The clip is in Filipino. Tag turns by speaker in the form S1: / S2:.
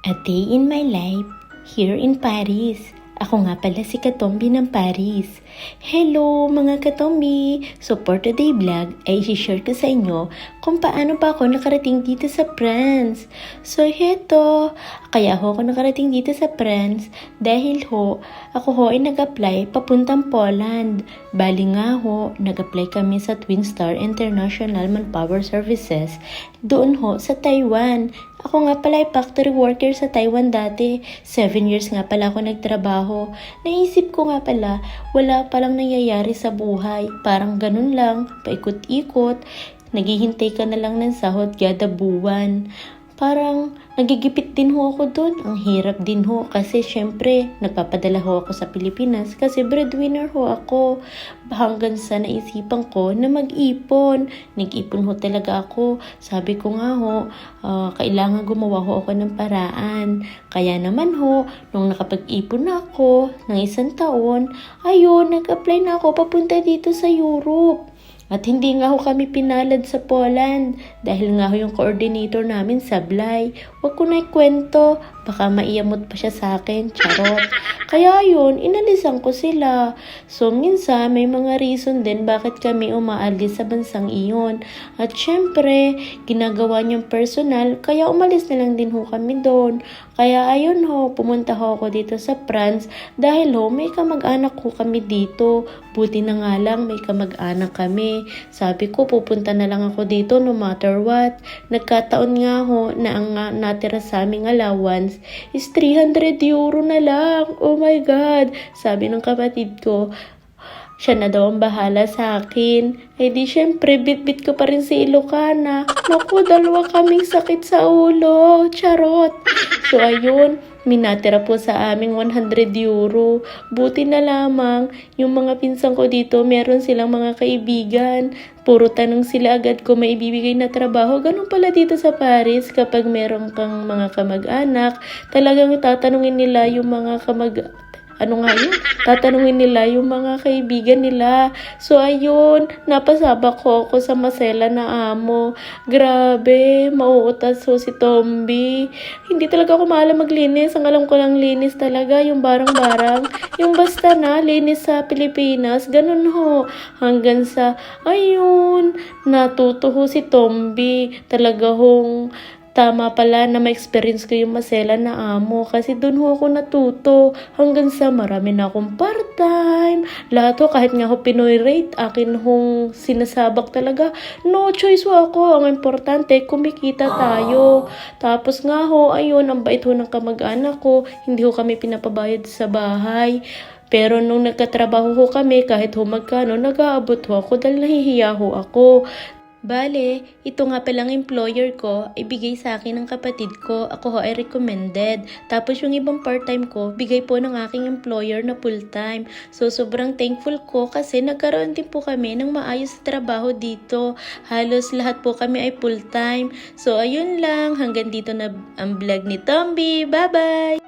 S1: A Day in My Life, here in Paris. Ako nga pala si Katombi ng Paris. Hello mga Katombi! So for today vlog ay share ko sa inyo kung paano pa ako nakarating dito sa France. So heto, kaya ho ako nakarating dito sa France dahil ho, ako ho ay nag-apply papuntang Poland. Bali nga ho, nag-apply kami sa Twin Star International Manpower Services doon ho sa Taiwan. Ako nga pala ay factory worker sa Taiwan dati. Seven years nga pala ako nagtrabaho. Naisip ko nga pala, wala palang nangyayari sa buhay. Parang ganun lang, paikot-ikot. Naghihintay ka na lang ng sahod kada buwan. Parang nagigipit din ho ako doon. Ang hirap din ho kasi syempre nagpapadala ho ako sa Pilipinas kasi breadwinner ho ako. Hanggang sa naisipan ko na mag-ipon. Nag-ipon ho talaga ako. Sabi ko nga ho, ah, kailangan gumawa ho ako ng paraan. Kaya naman ho, nung nakapag-ipon na ako ng isang taon, ayun, nag-apply na ako papunta dito sa Europe. At hindi nga ho kami pinalad sa Poland dahil nga ho yung coordinator namin sablay. Huwag ko na ikwento, baka maiyamot pa siya sa akin, charot. Kaya yun, inalisan ko sila. So minsan may mga reason din bakit kami umaalis sa bansang iyon. At syempre, ginagawa niyang personal, kaya umalis na lang din ho kami doon. Kaya ayun ho, pumunta ho ako dito sa France dahil ho, may kamag-anak ho kami dito. Buti na nga lang may kamag-anak kami. Sabi ko, pupunta na lang ako dito no matter what. Nagkataon nga ho na ang natira sa aming allowance is 300 euro na lang. Oh my God! Sabi ng kapatid ko, siya na daw ang bahala sa akin. Eh di syempre, bit-bit ko pa rin si Ilocana. Naku, dalawa kaming sakit sa ulo. Charot. So ayun, minatira po sa aming 100 euro. Buti na lamang, yung mga pinsan ko dito, meron silang mga kaibigan. Puro tanong sila agad kung may ibibigay na trabaho. Ganun pala dito sa Paris, kapag meron kang mga kamag-anak, talagang tatanungin nila yung mga kamag ano nga yun? Tatanungin nila yung mga kaibigan nila. So, ayun, napasabak ko ako sa masela na amo. Grabe, mauutas ho si Tombi. Hindi talaga ako maalam maglinis. Ang alam ko lang linis talaga, yung barang-barang. Yung basta na, linis sa Pilipinas. Ganun ho. Hanggang sa, ayun, natuto ho si Tombi. Talaga hong Tama pala na ma-experience ko yung masela na amo kasi doon ho ako natuto hanggang sa marami na akong part-time. Lahat ho kahit nga ho Pinoy rate, akin hong sinasabak talaga. No choice ho ako. Ang importante, kumikita tayo. Tapos nga ho, ayun, ang bait ho ng kamag-anak ko. Hindi ho kami pinapabayad sa bahay. Pero nung nagkatrabaho ho kami, kahit ho magkano, nag-aabot ho ako dahil nahihiya ho ako. Bale, ito nga palang employer ko, ibigay sa akin ng kapatid ko. Ako ho ay recommended. Tapos yung ibang part-time ko, bigay po ng aking employer na full-time. So, sobrang thankful ko kasi nagkaroon din po kami ng maayos na trabaho dito. Halos lahat po kami ay full-time. So, ayun lang. Hanggang dito na ang vlog ni Tombi. Bye-bye!